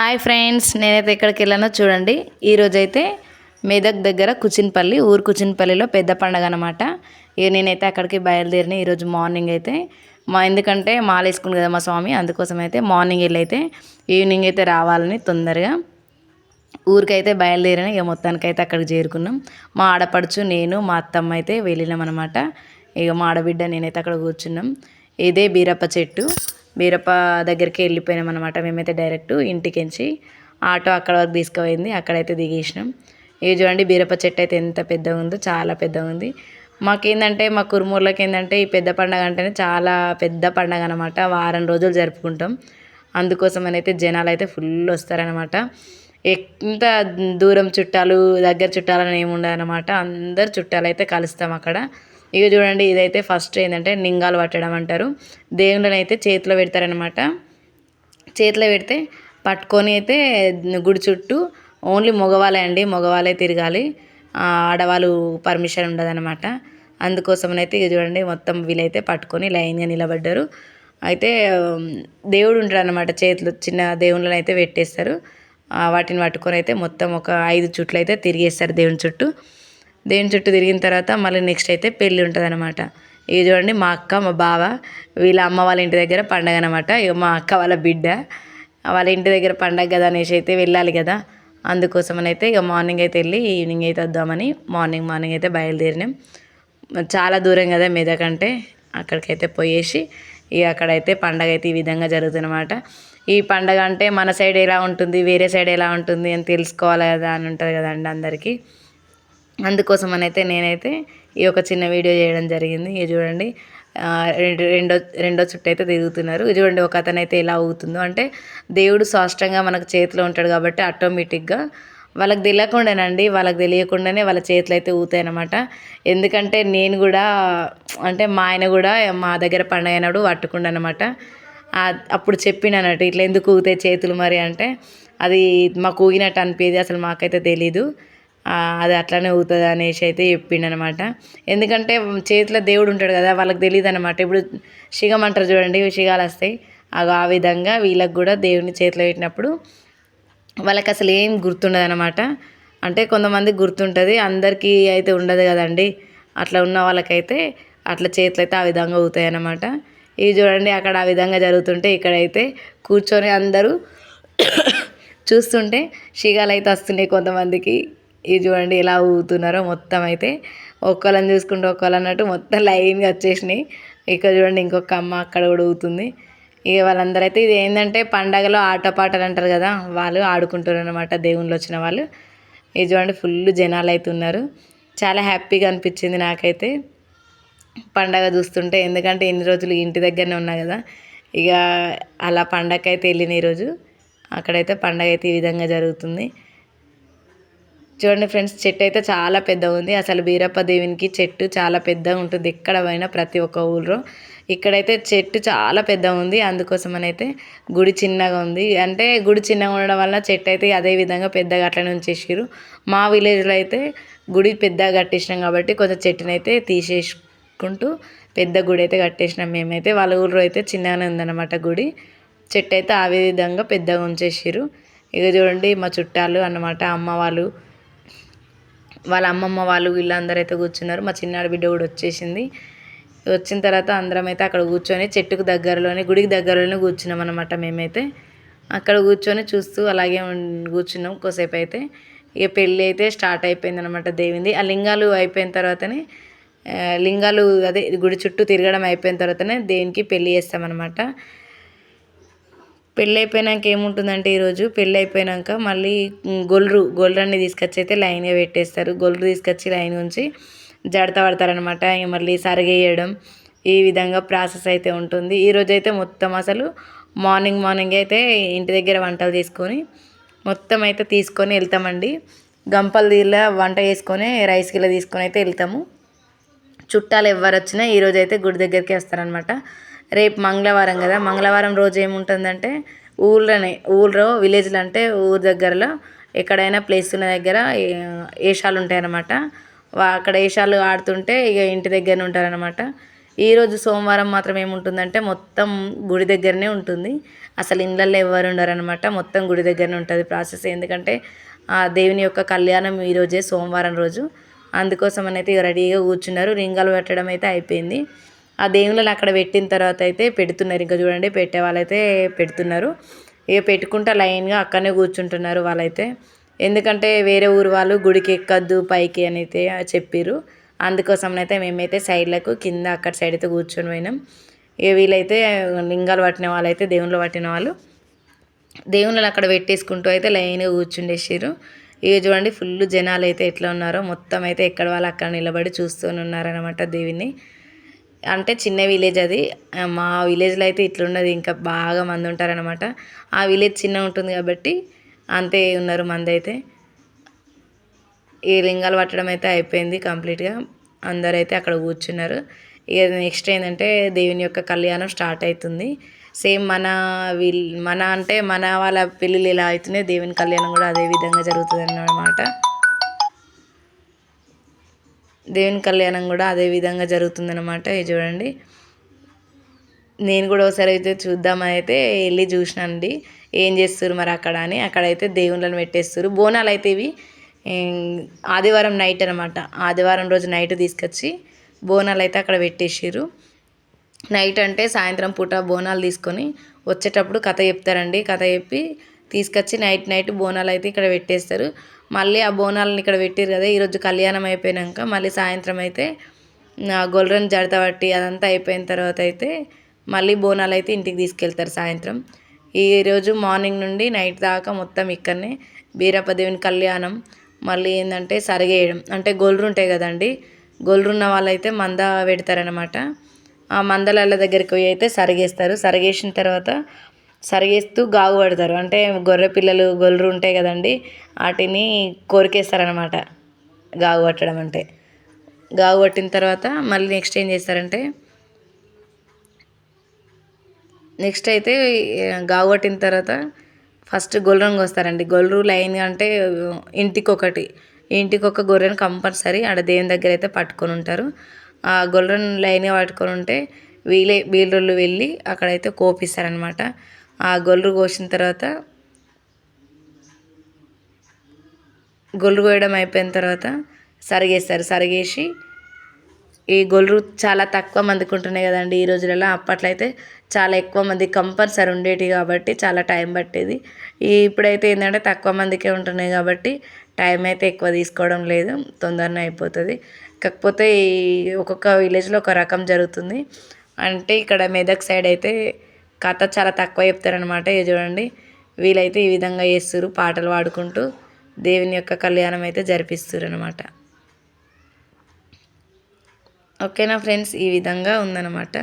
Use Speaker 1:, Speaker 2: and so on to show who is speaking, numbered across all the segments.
Speaker 1: Hi friends నేనైతే ఎక్కడికి వెళ్ళానో చూడండి. ఈరోజైతే మెదక్ దగ్గర కుచిన్పల్లి ఊరు కుచిన్పల్లిలో పెద్ద పండగ అనమాట ఇక నేనైతే అక్కడికి బయలుదేరిన ఈరోజు మార్నింగ్ అయితే. మా ఎందుకంటే మాల వేసుకుంది కదా మా స్వామి అందుకోసం అయితే మార్నింగ్ వెళ్ళి అయితే ఈవినింగ్ అయితే రావాలని తొందరగా ఊరికైతే బయలుదేరిన ఇక మొత్తానికైతే అక్కడికి చేరుకున్నాం. మా ఆడపడుచు నేను మా అత్తమ్మ అయితే వెళ్ళినాం అనమాట ఇక మా ఆడబిడ్డ నేనైతే అక్కడ కూర్చున్నాం. ఇదే బీరప్ప చెట్టు. బీరప్ప దగ్గరికి వెళ్ళిపోయినాం అనమాట మేమైతే డైరెక్ట్ ఇంటికించి ఆటో అక్కడ వరకు తీసుకుపోయింది. అక్కడైతే దిగేసినాం. ఇది చూడండి బీరప్ప చెట్టు అయితే ఎంత పెద్దగా ఉందో చాలా పెద్దగా ఉంది. మాకేందంటే మా కురుమూర్లకి ఏంటంటే ఈ పెద్ద పండగ అంటేనే చాలా పెద్ద పండగ అనమాట వారం రోజులు జరుపుకుంటాం. అందుకోసం అయితే జనాలు అయితే ఫుల్ వస్తారనమాట ఎంత దూరం చుట్టాలు దగ్గర చుట్టాలని ఏమి ఉండదన్నమాట అందరు చుట్టాలు అయితే కలుస్తాం అక్కడ. ఇక చూడండి ఇదైతే ఫస్ట్ ఏంటంటే నింగాలు పట్టడం అంటారు. దేవుళ్ళని అయితే చేతిలో పెడతారనమాట చేతిలో పెడితే పట్టుకొని అయితే గుడి చుట్టూ ఓన్లీ మగవాళ్ళే అండి మగవాళ్ళే తిరగాలి. ఆడవాళ్ళు పర్మిషన్ ఉండదన్నమాట. అందుకోసమనైతే ఇక చూడండి మొత్తం వీలైతే పట్టుకొని లైన్గా నిలబడ్డారు. అయితే దేవుడు ఉంటాడు అనమాట చేతులు చిన్న దేవుళ్ళని అయితే పెట్టేస్తారు వాటిని పట్టుకొని అయితే మొత్తం ఒక ఐదు చుట్లు అయితే తిరిగేస్తారు దేవుని చుట్టూ. దేవుని చుట్టూ తిరిగిన తర్వాత మళ్ళీ నెక్స్ట్ అయితే పెళ్ళి ఉంటుంది అనమాట ఇది చూడండి మా అక్క మా బావ వీళ్ళ అమ్మ వాళ్ళ ఇంటి దగ్గర పండగ అనమాట ఇక మా అక్క వాళ్ళ బిడ్డ వాళ్ళ ఇంటి దగ్గర పండగ కదా అనేసి అయితే వెళ్ళాలి కదా. అందుకోసమని అయితే ఇక మార్నింగ్ అయితే వెళ్ళి ఈవినింగ్ అయితే వద్దామని మార్నింగ్ మార్నింగ్ అయితే బయలుదేరినాం. చాలా దూరం కదా మెదక్ అంటే. అక్కడికైతే పోయేసి ఇక అక్కడైతే పండగ అయితే ఈ విధంగా జరుగుతుందన్నమాట. ఈ పండగ అంటే మన సైడ్ ఎలా ఉంటుంది వేరే సైడ్ ఎలా ఉంటుంది అని తెలుసుకోవాలి కదా అని ఉంటుంది కదండి అందరికీ. అందుకోసం అయితే నేనైతే ఈ ఒక చిన్న వీడియో చేయడం జరిగింది. ఇది చూడండి రెండో రెండో చుట్టూ అయితే తిరుగుతున్నారు. ఇది చూడండి ఒక అతను అయితే ఎలా ఊగుతుందో. అంటే దేవుడు సాష్టంగా మనకు చేతిలో ఉంటాడు కాబట్టి ఆటోమేటిక్గా వాళ్ళకి తెలియకుండానండి వాళ్ళకి తెలియకుండానే వాళ్ళ చేతులు అయితే ఊతాయి అనమాట ఎందుకంటే నేను కూడా అంటే మా ఆయన కూడా మా దగ్గర పండగ అయినప్పుడు పట్టుకుండా అనమాట అప్పుడు చెప్పినట్టు ఇట్లా ఎందుకు ఊతాయి చేతులు మరి? అంటే అది మాకు ఊగినట్టు అనిపించేది అసలు మాకైతే తెలీదు. అది అట్లానే అవుతుంది అనేసి అయితే చెప్పిండు అనమాట ఎందుకంటే చేతిలో దేవుడు ఉంటాడు కదా వాళ్ళకి తెలియదు అనమాట ఇప్పుడు శిగం అంటారు చూడండి శిగాలు వస్తాయి. అవి ఆ విధంగా వీళ్ళకి కూడా దేవుని చేతిలో పెట్టినప్పుడు వాళ్ళకి అసలు ఏం గుర్తుండదు అనమాట అంటే కొంతమంది గుర్తుంటుంది అందరికీ అయితే ఉండదు కదండి. అట్లా ఉన్న వాళ్ళకైతే అట్లా చేతులు అయితే ఆ విధంగా అవుతాయి అన్నమాట ఇవి చూడండి అక్కడ ఆ విధంగా జరుగుతుంటే ఇక్కడైతే కూర్చొని అందరూ చూస్తుంటే షిగాలు అయితే వస్తున్నాయి కొంతమందికి. ఇది చూడండి ఎలా ఊగుతున్నారో మొత్తం అయితే ఒక్కళ్ళని చూసుకుంటూ ఒక్కళ్ళు అన్నట్టు మొత్తం లైన్గా వచ్చేసినాయి. ఇక్కడ చూడండి ఇంకొక అమ్మ అక్కడ కూడా ఊగుతుంది. ఇక వాళ్ళందరూ అయితే ఇది ఏంటంటే పండగలో ఆటపాటలు అంటారు కదా వాళ్ళు ఆడుకుంటారు అనమాట దేవుళ్ళు వచ్చిన వాళ్ళు. ఇది చూడండి ఫుల్ జనాలు అయితే ఉన్నారు. చాలా హ్యాపీగా అనిపించింది నాకైతే పండగ చూస్తుంటే. ఎందుకంటే ఎన్ని రోజులు ఇంటి దగ్గరనే ఉన్నా కదా ఇక అలా పండగ అయితే వెళ్ళిన ఈరోజు అక్కడైతే పండగ అయితే ఈ విధంగా జరుగుతుంది. చూడండి ఫ్రెండ్స్ చెట్టు అయితే చాలా పెద్దగా ఉంది. అసలు బీరప్ప దేవునికి చెట్టు చాలా పెద్దగా ఉంటుంది. ఎక్కడ పోయినా ప్రతి ఒక్క ఊళ్ళో ఇక్కడైతే చెట్టు చాలా పెద్దగా ఉంది. అందుకోసం అయితే గుడి చిన్నగా ఉంది. అంటే గుడి చిన్నగా ఉండడం వల్ల చెట్టు అయితే అదే విధంగా పెద్దగా అట్లనే ఉంచేసారు మా విలేజ్లో అయితే గుడి పెద్దగా కట్టేసినాం కాబట్టి కొంచెం చెట్టునైతే తీసేసుకుంటూ పెద్ద గుడి అయితే కట్టేసినాం మేమైతే. వాళ్ళ ఊళ్ళో అయితే చిన్నగానే ఉందన్నమాట గుడి. చెట్టు అయితే ఆ విధంగా పెద్దగా ఉంచేసారు ఇక చూడండి మా చుట్టాలు అన్నమాట అమ్మ వాళ్ళు వాళ్ళ అమ్మమ్మ వాళ్ళు వీళ్ళందరూ అయితే కూర్చున్నారు. మా చిన్నాడు బిడ్డ కూడా వచ్చేసింది. వచ్చిన తర్వాత అందరం అయితే అక్కడ కూర్చొని చెట్టుకు దగ్గరలోనే గుడికి దగ్గరలోనే కూర్చున్నాం అనమాట మేమైతే. అక్కడ కూర్చొని చూస్తూ అలాగే కూర్చున్నాం కొద్దిసేపు అయితే ఇక పెళ్ళి అయితే స్టార్ట్ అయిపోయింది అనమాట దేవింది. ఆ లింగాలు అయిపోయిన తర్వాతనే లింగాలు అదే గుడి చుట్టూ తిరగడం అయిపోయిన తర్వాతనే దేనికి పెళ్ళి చేస్తామన్నమాట. పెళ్ళి అయిపోయినాక ఏముంటుందంటే ఈరోజు పెళ్ళి అయిపోయినాక మళ్ళీ గొల్లు గొల్లుని తీసుకొచ్చి అయితే లైన్గా పెట్టేస్తారు. గొల్లు తీసుకొచ్చి లైన్ ఉంచి జడత పడతారనమాట మళ్ళీ సరిగేయడం ఈ విధంగా ప్రాసెస్ అయితే ఉంటుంది. ఈరోజు అయితే మొత్తం అసలు మార్నింగ్ మార్నింగ్ అయితే ఇంటి దగ్గర వంటలు తీసుకొని మొత్తం అయితే తీసుకొని వెళ్తామండి. గంపలు దీనిలో వంట చేసుకొని రైస్ గిల్ల తీసుకొని అయితే వెళ్తాము. చుట్టాలు ఎవరు వచ్చినా ఈరోజు అయితే గుడి దగ్గరికి వస్తారనమాట రేపు మంగళవారం కదా. మంగళవారం రోజు ఏముంటుందంటే ఊళ్ళోనే ఊళ్ళో విలేజ్లో అంటే ఊరు దగ్గరలో ఎక్కడైనా ప్లేస్ ఉన్న దగ్గర ఏషాలు ఉంటాయన్నమాట. అక్కడ ఏషాలు ఆడుతుంటే ఇక ఇంటి దగ్గరనే ఉంటారనమాట ఈరోజు సోమవారం మాత్రం ఏముంటుందంటే మొత్తం గుడి దగ్గరనే ఉంటుంది. అసలు ఇళ్ళల్లో ఎవరు ఉండరనమాట మొత్తం గుడి దగ్గరనే ఉంటుంది ప్రాసెస్. ఎందుకంటే ఆ దేవుని యొక్క కళ్యాణం ఈరోజే సోమవారం రోజు. అందుకోసం అయితే రెడీగా కూర్చున్నారు. రింగాలు పెట్టడం అయితే అయిపోయింది. ఆ దేవుళ్ళని అక్కడ పెట్టిన తర్వాత అయితే పెడుతున్నారు. ఇంకా చూడండి పెట్టే వాళ్ళైతే పెడుతున్నారు. ఇక పెట్టుకుంటా లైన్గా అక్కడనే కూర్చుంటున్నారు వాళ్ళైతే. ఎందుకంటే వేరే ఊరు వాళ్ళు గుడికి ఎక్కద్దు పైకి అని అయితే చెప్పారు అందుకోసం అయితే మేమైతే సైడ్లకు కింద అక్కడ సైడ్ అయితే కూర్చొని పోయినాం. ఇక వీళ్ళైతే లింగాలు పట్టిన వాళ్ళైతే దేవుళ్ళు పట్టిన వాళ్ళు. దేవుళ్ళని అక్కడ పెట్టేసుకుంటూ అయితే లైన్గా కూర్చుండేసారు ఇక చూడండి ఫుల్ జనాలు అయితే ఎట్లా ఉన్నారో. మొత్తం అయితే ఎక్కడ వాళ్ళు అక్కడ నిలబడి చూస్తూనే ఉన్నారనమాట దేవిని అంటే చిన్న విలేజ్ అది. మా విలేజ్లో అయితే ఇట్లున్నది ఇంకా బాగా మంది ఉంటారనమాట ఆ విలేజ్ చిన్న ఉంటుంది కాబట్టి అంతే ఉన్నారు మంది అయితే. ఈ లింగాలు పట్టడం అయితే అయిపోయింది కంప్లీట్గా. అందరూ అయితే అక్కడ కూర్చున్నారు. ఇక నెక్స్ట్ ఏంటంటే దేవుని యొక్క కళ్యాణం స్టార్ట్ అవుతుంది. సేమ్ మన వీల్ మన అంటే మన వాళ్ళ పెళ్ళిళ్ళు ఎలా అవుతున్నాయి దేవుని కళ్యాణం కూడా అదే విధంగా జరుగుతుంది అన్నమాట. దేవుని కళ్యాణం కూడా అదే విధంగా జరుగుతుందన్నమాట. ఇది చూడండి. నేను కూడా ఒకసారి అయితే చూద్దామని అయితే వెళ్ళి చూసినానండి ఏం చేస్తారు మరి అక్కడ అని. అక్కడైతే దేవుళ్ళని పెట్టేస్తారు. బోనాలు అయితే ఇవి ఆదివారం నైట్ అనమాట ఆదివారం రోజు నైట్ తీసుకొచ్చి బోనాలు అయితే అక్కడ పెట్టేసారు నైట్ అంటే సాయంత్రం పూట బోనాలు తీసుకొని వచ్చేటప్పుడు కథ చెప్తారండి. కథ చెప్పి తీసుకొచ్చి నైట్ నైట్ బోనాలు అయితే ఇక్కడ పెట్టేస్తారు. మళ్ళీ ఆ బోనాలను ఇక్కడ పెట్టారు కదా ఈరోజు కళ్యాణం అయిపోయాక మళ్ళీ సాయంత్రం అయితే గొర్రెని జడత పట్టి అదంతా అయిపోయిన తర్వాత అయితే మళ్ళీ బోనాలు అయితే ఇంటికి తీసుకెళ్తారు సాయంత్రం. ఈరోజు మార్నింగ్ నుండి నైట్ దాకా మొత్తం ఇక్కడనే బీరప్పదేవిని కళ్యాణం మళ్ళీ ఏంటంటే సరిగేయడం. అంటే గొల్లు ఉంటాయి కదండి గొల్లున్న వాళ్ళైతే మంద పెడతారనమాట ఆ మందల దగ్గరికి పోయి అయితే సరిగేస్తారు. సరిగేసిన తర్వాత సరిగేస్తూ గాగు పడతారు అంటే గొర్రె పిల్లలు గొర్రెలు ఉంటాయి కదండి వాటిని కొరికేస్తారనమాట గాగు పట్టడం అంటే. గాగు పట్టిన తర్వాత మళ్ళీ నెక్స్ట్ ఏం చేస్తారంటే నెక్స్ట్ అయితే గాగు పట్టిన తర్వాత ఫస్ట్ గొర్రెను వస్తారండి. గొర్రెలు లైన్గా అంటే ఇంటికి ఒకటి ఇంటికి ఒక గొర్రెను కంపల్సరీ ఆడ దేవుని దగ్గర అయితే పట్టుకొని ఉంటారు. ఆ గొర్రెను లైన్గా పట్టుకొని ఉంటే వీళ్ళే వీళ్ళు వెళ్ళి అక్కడైతే కోపిస్తారనమాట ఆ గొల్లు కోసిన తర్వాత గొల్లు కోయడం అయిపోయిన తర్వాత సరిగేస్తారు. సరిగేసి ఈ గొల్లు చాలా తక్కువ మందికి ఉంటున్నాయి కదండి ఈ రోజులలో. అప్పట్లో అయితే చాలా ఎక్కువ మంది కంపల్సరీ ఉండేవి కాబట్టి చాలా టైం పట్టేది. ఇప్పుడైతే ఏంటంటే తక్కువ మందికే ఉంటున్నాయి కాబట్టి టైం అయితే ఎక్కువ తీసుకోవడం లేదు. తొందరనే అయిపోతుంది. కాకపోతే ఈ ఒక్కొక్క విలేజ్లో ఒక రకం జరుగుతుంది. అంటే ఇక్కడ మెదక్ సైడ్ అయితే కథ చాలా తక్కువ చెప్తారనమాట ఇది చూడండి. వీలైతే ఈ విధంగా చేస్తారు పాటలు పాడుకుంటూ దేవుని యొక్క కళ్యాణం అయితే జరిపిస్తారు అనమాట ఓకేనా ఫ్రెండ్స్? ఈ విధంగా ఉందన్నమాట.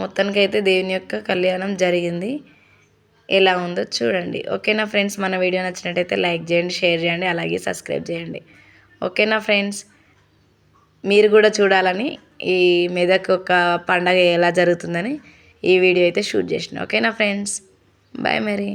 Speaker 1: మొత్తానికి అయితే దేవుని యొక్క కళ్యాణం జరిగింది. ఎలా ఉందో చూడండి. ఓకేనా ఫ్రెండ్స్? మన వీడియో నచ్చినట్టయితే లైక్ చేయండి షేర్ చేయండి అలాగే సబ్స్క్రైబ్ చేయండి. ఓకేనా ఫ్రెండ్స్? మీరు కూడా చూడాలని ఈ మెదక్ ఒక పండగ ఎలా జరుగుతుందని ఈ వీడియో అయితే షూట్ చేసిన. ఓకేనా ఫ్రెండ్స్? బాయ్ మరి.